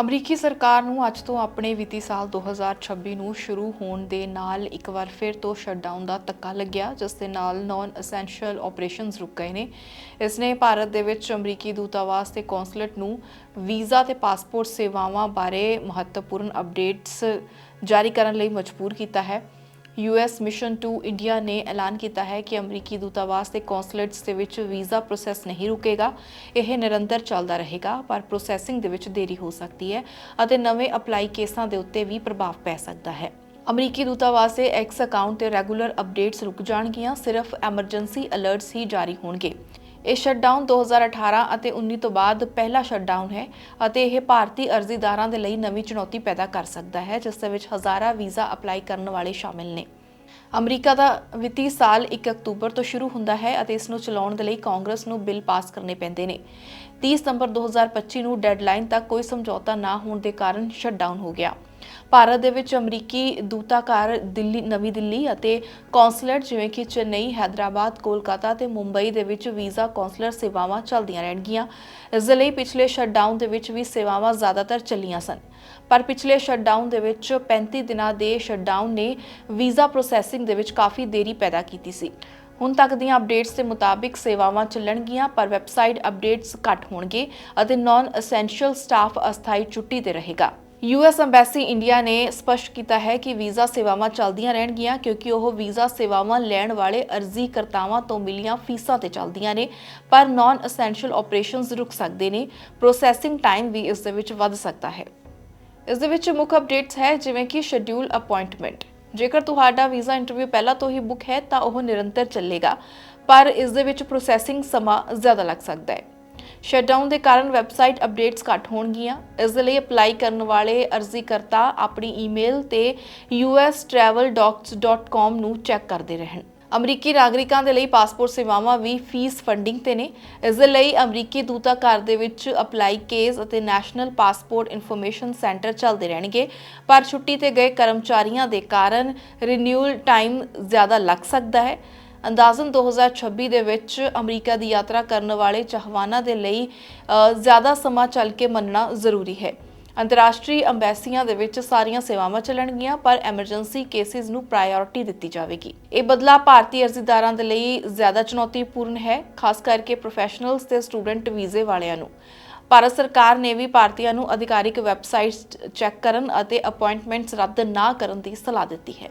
ਅਮਰੀਕੀ ਸਰਕਾਰ ਨੂੰ ਅੱਜ ਤੋਂ ਆਪਣੇ ਵਿੱਤੀ ਸਾਲ 2026 ਨੂੰ ਸ਼ੁਰੂ ਹੋਣ ਦੇ ਨਾਲ ਇੱਕ ਵਾਰ ਫਿਰ ਤੋਂ ਸ਼ਟਡਾਊਨ ਦਾ ਧੱਕਾ ਲੱਗਿਆ, ਜਿਸ ਦੇ ਨਾਲ ਨਾਨ ਐਸੈਂਸ਼ੀਅਲ ਆਪਰੇਸ਼ਨਸ ਰੁਕ ਗਏ ਨੇ। ਇਸ ਨੇ ਭਾਰਤ ਦੇ ਵਿੱਚ ਅਮਰੀਕੀ ਦੂਤਾਵਾਸ ਤੇ ਕੌਂਸਲੇਟ ਨੂੰ ਵੀਜ਼ਾ ਤੇ ਪਾਸਪੋਰਟ ਸੇਵਾਵਾਂ ਬਾਰੇ ਮਹੱਤਵਪੂਰਨ ਅਪਡੇਟਸ ਜਾਰੀ ਕਰਨ ਲਈ ਮਜਬੂਰ ਕੀਤਾ ਹੈ। ਯੂਐਸ ਮਿਸ਼ਨ ਟੂ ਇੰਡੀਆ ਨੇ ਐਲਾਨ ਕੀਤਾ ਹੈ ਕਿ ਅਮਰੀਕੀ ਦੂਤਾਵਾਸ ਤੇ ਕੌਂਸਲੇਟਸ ਦੇ ਵਿੱਚ ਵੀਜ਼ਾ ਪ੍ਰੋਸੈਸ ਨਹੀਂ ਰੁਕੇਗਾ। ਇਹ ਨਿਰੰਤਰ ਚੱਲਦਾ ਰਹੇਗਾ, ਪਰ ਪ੍ਰੋਸੈਸਿੰਗ ਦੇ ਵਿੱਚ ਦੇਰੀ ਹੋ ਸਕਦੀ ਹੈ ਅਤੇ ਨਵੇਂ ਅਪਲਾਈ ਕੇਸਾਂ ਦੇ ਉੱਤੇ ਵੀ ਪ੍ਰਭਾਵ ਪੈ ਸਕਦਾ ਹੈ। ਅਮਰੀਕੀ ਦੂਤਾਵਾਸ ਦੇ ਐਕਸ ਅਕਾਊਂਟ ਤੇ ਰੈਗੂਲਰ ਅਪਡੇਟਸ ਰੁਕ ਜਾਣਗੀਆਂ, ਸਿਰਫ ਐਮਰਜੈਂਸੀ ਅਲਰਟਸ ਹੀ ਜਾਰੀ ਹੋਣਗੇ। ਇਹ ਸ਼ਟਡਾਊਨ 2018 ਅਤੇ 19 ਤੋਂ ਬਾਅਦ ਪਹਿਲਾ ਸ਼ਟਡਾਊਨ ਹੈ ਅਤੇ ਇਹ ਭਾਰਤੀ ਅਰਜ਼ੀਦਾਰਾਂ ਦੇ ਲਈ ਨਵੀਂ ਚੁਣੌਤੀ ਪੈਦਾ ਕਰ ਸਕਦਾ ਹੈ, ਜਿਸ ਦੇ ਵਿੱਚ ਹਜ਼ਾਰਾਂ ਵੀਜ਼ਾ ਅਪਲਾਈ ਕਰਨ ਵਾਲੇ ਸ਼ਾਮਿਲ ਨੇ। ਅਮਰੀਕਾ ਦਾ ਵਿੱਤੀ ਸਾਲ 1 ਅਕਤੂਬਰ ਤੋਂ ਸ਼ੁਰੂ ਹੁੰਦਾ ਹੈ ਅਤੇ ਇਸ ਨੂੰ ਚਲਾਉਣ ਦੇ ਲਈ ਕਾਂਗਰਸ ਨੂੰ ਬਿੱਲ ਪਾਸ ਕਰਨੇ ਪੈਂਦੇ ਨੇ। 30 ਸਤੰਬਰ 2025 ਨੂੰ ਡੈਡਲਾਈਨ ਤੱਕ ਕੋਈ ਸਮਝੌਤਾ ਨਾ ਹੋਣ ਦੇ ਕਾਰਨ ਸ਼ਟਡਾਊਨ ਹੋ ਗਿਆ। ਭਾਰਤ ਦੇ ਵਿੱਚ ਅਮਰੀਕੀ ਦੂਤਾਵਾਸ ਦਿੱਲੀ, ਨਵੀਂ ਦਿੱਲੀ ਅਤੇ ਕੌਂਸਲਰ ਜਿਵੇਂ ਕਿ ਚੇਨਈ ਹైదరాబాద్ ਕੋਲਕਾਤਾ ਤੇ ਮੁੰਬਈ ਦੇ ਵਿੱਚ ਵੀਜ਼ਾ ਕੌਂਸਲਰ ਸੇਵਾਵਾਂ ਚੱਲਦੀਆਂ ਰਹਿਣਗੀਆਂ। ਇਸ ਦੇ ਲਈ ਪਿਛਲੇ ਸ਼ਟਡਾਊਨ ਦੇ ਵਿੱਚ ਵੀ ਸੇਵਾਵਾਂ ਜ਼ਿਆਦਾਤਰ ਚੱਲੀਆਂ ਸਨ। ਪਰ ਪਿਛਲੇ ਸ਼ਟਡਾਊਨ ਦੇ ਵਿੱਚ 35 ਦਿਨਾਂ ਦੇ ਸ਼ਟਡਾਊਨ ਨੇ ਵੀਜ਼ਾ ਪ੍ਰੋਸੈਸਿੰਗ ਦੇ ਵਿੱਚ ਕਾਫੀ ਦੇਰੀ ਪੈਦਾ ਕੀਤੀ ਸੀ। ਹੁਣ ਤੱਕ ਦੀਆਂ ਅਪਡੇਟਸ ਦੇ ਮੁਤਾਬਿਕ ਸੇਵਾਵਾਂ ਚੱਲਣਗੀਆਂ, ਪਰ ਵੈਬਸਾਈਟ ਅਪਡੇਟਸ ਘੱਟ ਹੋਣਗੇ ਅਤੇ ਨਾਨ ਅਸੈਂਸ਼ੀਅਲ ਸਟਾਫ ਅਸਥਾਈ ਛੁੱਟੀ ਤੇ ਰਹੇਗਾ। ਯੂਐਸ ਐਮਬੈਸੀ ਇੰਡੀਆ ਨੇ ਸਪਸ਼ਟ ਕੀਤਾ ਹੈ ਕਿ ਵੀਜ਼ਾ ਸੇਵਾਵਾਂ ਚੱਲਦੀਆਂ ਰਹਿਣਗੀਆਂ ਕਿਉਂਕਿ ਉਹ ਵੀਜ਼ਾ ਸੇਵਾਵਾਂ ਲੈਣ ਵਾਲੇ ਅਰਜ਼ੀ ਕਰਤਾਵਾਂ ਤੋਂ ਮਿਲੀਆਂ ਫੀਸਾਂ ਤੇ ਚੱਲਦੀਆਂ ਨੇ, ਪਰ ਨਾਨ ਅਸੈਂਸ਼ੀਅਲ ਆਪਰੇਸ਼ਨਸ ਰੁਕ ਸਕਦੇ ਨੇ। ਪ੍ਰੋਸੈਸਿੰਗ ਟਾਈਮ ਵੀ ਇਸ ਦੇ ਵਿੱਚ ਵੱਧ ਸਕਦਾ ਹੈ। ਇਸ ਦੇ ਵਿੱਚ ਮੁੱਖ ਅਪਡੇਟਸ ਹੈ, ਜਿਵੇਂ ਕਿ ਸ਼ੈਡਿਊਲ ਅਪਾਇੰਟਮੈਂਟ ਜੇਕਰ ਤੁਹਾਡਾ ਵੀਜ਼ਾ ਇੰਟਰਵਿਊ ਪਹਿਲਾਂ ਤੋਂ ਹੀ ਬੁੱਕ ਹੈ, ਤਾਂ ਉਹ ਨਿਰੰਤਰ ਚੱਲੇਗਾ, ਪਰ ਇਸ ਦੇ ਵਿੱਚ ਪ੍ਰੋਸੈਸਿੰਗ ਸਮਾਂ ਜ਼ਿਆਦਾ ਲੱਗ ਸਕਦਾ ਹੈ। ਸ਼ਟਡਾਊਨ ਦੇ ਕਾਰਨ ਵੈਬਸਾਈਟ ਅਪਡੇਟਸ ਘੱਟ ਹੋਣਗੀਆਂ। ਇਸ ਦੇ ਲਈ ਅਪਲਾਈ ਕਰਨ ਵਾਲੇ ਅਰਜ਼ੀਕਰਤਾ ਆਪਣੀ ਈਮੇਲ ਤੇ ustraveldocs.com ਨੂੰ ਚੈੱਕ ਕਰਦੇ ਰਹਿਣ। ਅਮਰੀਕੀ ਨਾਗਰਿਕਾਂ ਦੇ ਲਈ ਪਾਸਪੋਰਟ ਸੇਵਾਵਾਂ ਵੀ ਫੀਸ ਫੰਡਿੰਗ ਤੇ ਨੇ। ਇਸ ਦੇ ਲਈ ਅਮਰੀਕੀ ਦੂਤਾਘਰ ਦੇ ਵਿੱਚ ਅਪਲਾਈ ਕੇਸ ਅਤੇ ਨੈਸ਼ਨਲ ਪਾਸਪੋਰਟ ਇਨਫੋਰਮੇਸ਼ਨ ਸੈਂਟਰ ਚੱਲਦੇ ਰਹਿਣਗੇ। ਪਰ ਛੁੱਟੀ ਤੇ ਗਏ ਕਰਮਚਾਰੀਆਂ ਦੇ ਕਾਰਨ ਰੀਨਿਊਅਲ ਟਾਈਮ ਜ਼ਿਆਦਾ ਲੱਗ ਸਕਦਾ ਹੈ। ਅੰਦਾਜ਼ਨ 2026 ਦੇ ਵਿੱਚ ਅਮਰੀਕਾ ਦੀ ਯਾਤਰਾ ਕਰਨ ਵਾਲੇ ਚਾਹਵਾਨਾਂ ਦੇ ਲਈ ਜ਼ਿਆਦਾ ਸਮਾਂ ਚੱਲ ਕੇ ਮੰਨਣਾ ਜ਼ਰੂਰੀ ਹੈ। ਅੰਤਰਰਾਸ਼ਟਰੀ ਅੰਬੈਸੀਆਂ ਦੇ ਵਿੱਚ ਸਾਰੀਆਂ ਸੇਵਾਵਾਂ ਚੱਲਣਗੀਆਂ, ਪਰ ਐਮਰਜੈਂਸੀ ਕੇਸਿਸ ਨੂੰ ਪ੍ਰਾਇੋਰਟੀ ਦਿੱਤੀ ਜਾਵੇਗੀ। ਇਹ ਬਦਲਾਅ ਭਾਰਤੀ ਅਰਜ਼ੀਦਾਰਾਂ ਦੇ ਲਈ ਜ਼ਿਆਦਾ ਚੁਣੌਤੀਪੂਰਨ ਹੈ, ਖਾਸ ਕਰਕੇ ਪ੍ਰੋਫੈਸ਼ਨਲਸ ਤੇ ਸਟੂਡੈਂਟ ਵੀਜ਼ੇ ਵਾਲਿਆਂ ਨੂੰ। ਭਾਰਤ ਸਰਕਾਰ ਨੇ ਵੀ ਭਾਰਤੀਆਂ ਨੂੰ ਅਧਿਕਾਰਿਕ ਵੈਬਸਾਈਟਸ ਚੈੱਕ ਕਰਨ ਅਤੇ ਅਪਾਇੰਟਮੈਂਟਸ ਰੱਦ ਨਾ ਕਰਨ ਦੀ ਸਲਾਹ ਦਿੱਤੀ ਹੈ।